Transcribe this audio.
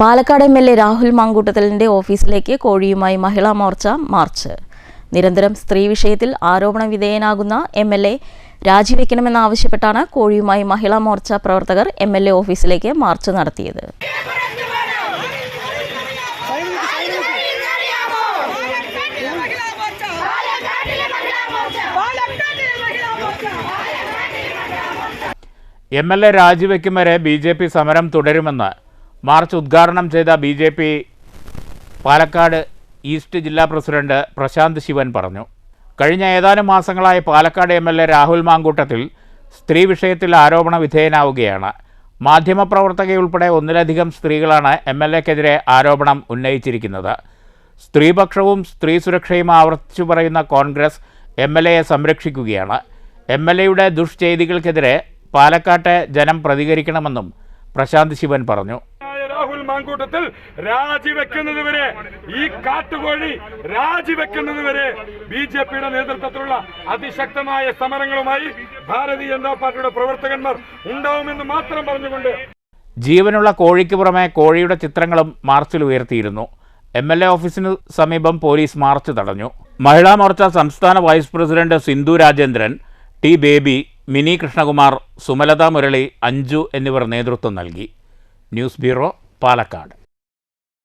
Palakkad M L A Rahul മാങ്കൂട്ടത്തലിന്റെ ഓഫീസിലേക്ക് കോഴിയുമായി Mahila Morcha march. നിരന്തരം സ്ത്രീ വിഷയത്തിൽ ആരോപണ വിധേയനാകുന്ന എം എൽ എ രാജിവെക്കണമെന്നാവശ്യപ്പെട്ടാണ് കോഴിയുമായി മഹിളാ മോർച്ച പ്രവർത്തകർ എം എൽ എ ഓഫീസിലേക്ക് മാർച്ച് നടത്തിയത്. എം എൽ എ രാജിവെക്കും വരെ ബി ജെ പി സമരം തുടരുമെന്ന് മാർച്ച് ഉദ്ഘാടനം ചെയ്ത B J P Palakkad east ജില്ലാ പ്രസിഡന്റ് പ്രശാന്ത് ശിവൻ പറഞ്ഞു. കഴിഞ്ഞ ഏതാനും മാസങ്ങളായി Palakkad M L A Rahul Mankoottathil സ്ത്രീ വിഷയത്തിൽ ആരോപണ വിധേയനാവുകയാണ്. മാധ്യമപ്രവർത്തകയുൾപ്പെടെ ഒന്നിലധികം സ്ത്രീകളാണ് എം എൽ എക്കെതിരെ ആരോപണം ഉന്നയിച്ചിരിക്കുന്നത്. സ്ത്രീപക്ഷവും സ്ത്രീ സുരക്ഷയും ആവർത്തിച്ചു പറയുന്ന കോൺഗ്രസ് എം എൽ എയെ സംരക്ഷിക്കുകയാണ്. എം എൽ എയുടെ ദുഷ്ചെയ്തികൾക്കെതിരെ പാലക്കാട്ടെ ജനം പ്രതികരിക്കണമെന്നും പ്രശാന്ത് ശിവൻ പറഞ്ഞു. മാങ്കൂട്ടത്തിൽ രാജിവെക്കുന്നത് വരെ ഈ കാട്ടുകോഴി രാജിവെക്കുന്നത് വരെ ബി ജെ പിയുടെ നേതൃത്വത്തിലുള്ള അതിശക്തമായ സമരങ്ങളുമായി ഭാരതീയ ജനതാ പാർട്ടിയുടെ പ്രവർത്തകന്മാർ ഉണ്ടാവുമെന്ന് മാത്രം പറഞ്ഞുകൊണ്ട് ജീവനുള്ള കോഴിക്ക് പുറമെ കോഴിയുടെ ചിത്രങ്ങളും മാർച്ചിൽ ഉയർത്തിയിരുന്നു. എം എൽ എ ഓഫീസിന് സമീപം പോലീസ് മാർച്ച് തടഞ്ഞു. മഹിളാ മോർച്ച സംസ്ഥാന vice president Sindhu Rajendran T Baby Mini Krishnakumar Sumalatha Murali Anju എന്നിവർ നേതൃത്വം നൽകി. News bureau Palakkad.